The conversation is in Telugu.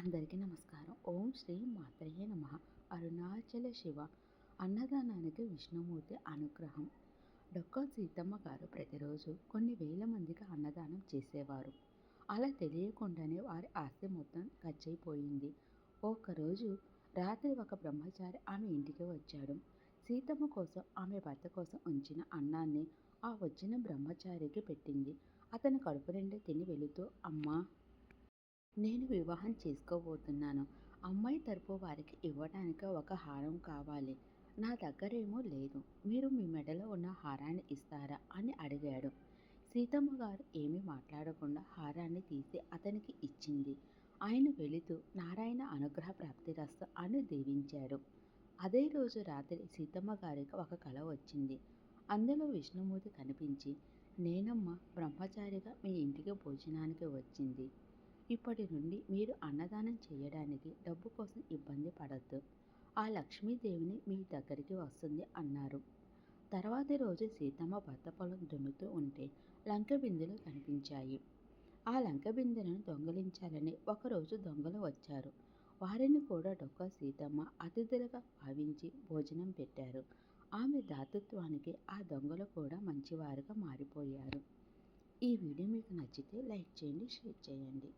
అందరికీ నమస్కారం. ఓం శ్రీ మాత్రయ్య నమ. అరుణాచల శివ. అన్నదానానికి విష్ణుమూర్తి అనుగ్రహం. డొక్క సీతమ్మ గారు ప్రతిరోజు కొన్ని వేల మందికి అన్నదానం చేసేవారు. అలా తెలియకుండానే వారి ఆస్తి మొత్తం ఖర్చయిపోయింది ఒకరోజు రాత్రి ఒక బ్రహ్మచారి ఆమె ఇంటికి వచ్చాడు. సీతమ్మ కోసం ఆమె భర్త కోసం ఉంచిన అన్నాన్ని ఆ వచ్చిన బ్రహ్మచారికి పెట్టింది. అతను కడుపు నిండా తిని వెళుతూ అమ్మా నేను వివాహం చేసుకోబోతున్నాను. అమ్మాయి తరపు వారికి ఇవ్వడానికి ఒక హారం కావాలి. నా దగ్గరేమో లేదు. మీరు మీ మెడలో ఉన్న హారాన్ని ఇస్తారా? అని అడిగాడు. సీతమ్మ గారు ఏమీ మాట్లాడకుండా హారాన్ని తీసి అతనికి ఇచ్చింది. ఆయన వెళుతూ నారాయణ అనుగ్రహ ప్రాప్తిరస్తు అని దీవించాడు. అదే రోజు రాత్రి సీతమ్మ గారికి ఒక కళ వచ్చింది. అందులో విష్ణుమూర్తి కనిపించి నేనమ్మ బ్రహ్మచారిగా మీ ఇంటికి భోజనానికి వచ్చింది. ఇప్పటి నుండి మీరు అన్నదానం చేయడానికి డబ్బు కోసం ఇబ్బంది పడద్దు. ఆ లక్ష్మీదేవిని మీ దగ్గరికి వస్తుంది అన్నారు. తర్వాతి రోజు సీతమ్మ భర్త పొలం దున్నుతూ ఉంటే లంక బిందులు కనిపించాయి. ఆ లంక బిందెలను దొంగలించాలని ఒకరోజు దొంగలు వచ్చారు. వారిని కూడా డొక్క సీతమ్మ అతిథులుగా భావించి భోజనం పెట్టారు. ఆమె దాతృత్వానికి ఆ దొంగలు కూడా మంచివారుగా మారిపోయారు. ఈ వీడియో మీకు నచ్చితే లైక్ చేయండి షేర్ చేయండి.